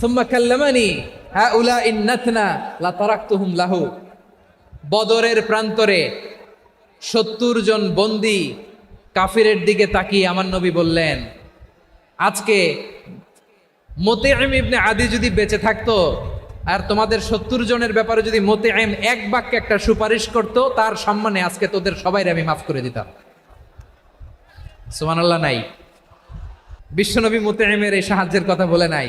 সুম্মা কাল্লামানি হাউলা ইন নাতনা লা লাহু বদরের প্রান্তরে সত্তর জন বন্দি কাফিরের দিকে তাকিয়ে আমার নবী বললেন, আজকে মোতেআম ইবনে আদি যদি বেঁচে থাকতো আর তোমাদের সত্তর জনের ব্যাপারে যদি মোতেআম এক বাক্যে একটা সুপারিশ করতো, তার সম্মানে আজকে তোদের সবাই আমি মাফ করে দিতাম। সুবহানাল্লাহ, নাই। বিশ্বনবী মোতেআমের এই সাহায্যের কথা বলে নাই।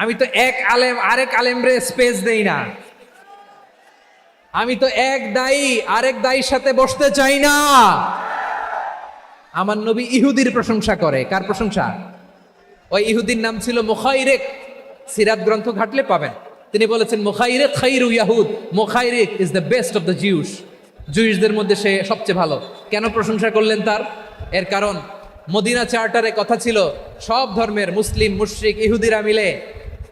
আমি তো এক আলেম, আরেক আলেমরে স্পেস দেই না। আমি তো এক দায়ী, আরেক দায়ীর সাথে বসতে চাই না। আমার নবী ইহুদির প্রশংসা করে। কার প্রশংসা? ওই ইহুদির নাম ছিল মুখাইরেক। সিরাত গ্রন্থ ঘাটলে পাবেন। তিনি বলেছেন, মুখাইরেক খাইরু ইয়াহুদ। Mukhayriq is the best of the Jews জুইসদের মধ্যে সে সবচেয়ে ভালো। কেন প্রশংসা করলেন তার? এর কারণ, মদিনা চার্টারে কথা ছিল, সব ধর্মের মুসলিম, মুশরিক, ইহুদিরা মিলে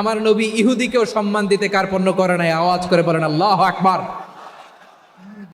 আমার নবী ইহুদিকেও সম্মান দিতে কার্পণ্য করে নাই? আওয়াজ করে বলেন আল্লাহ আকবার।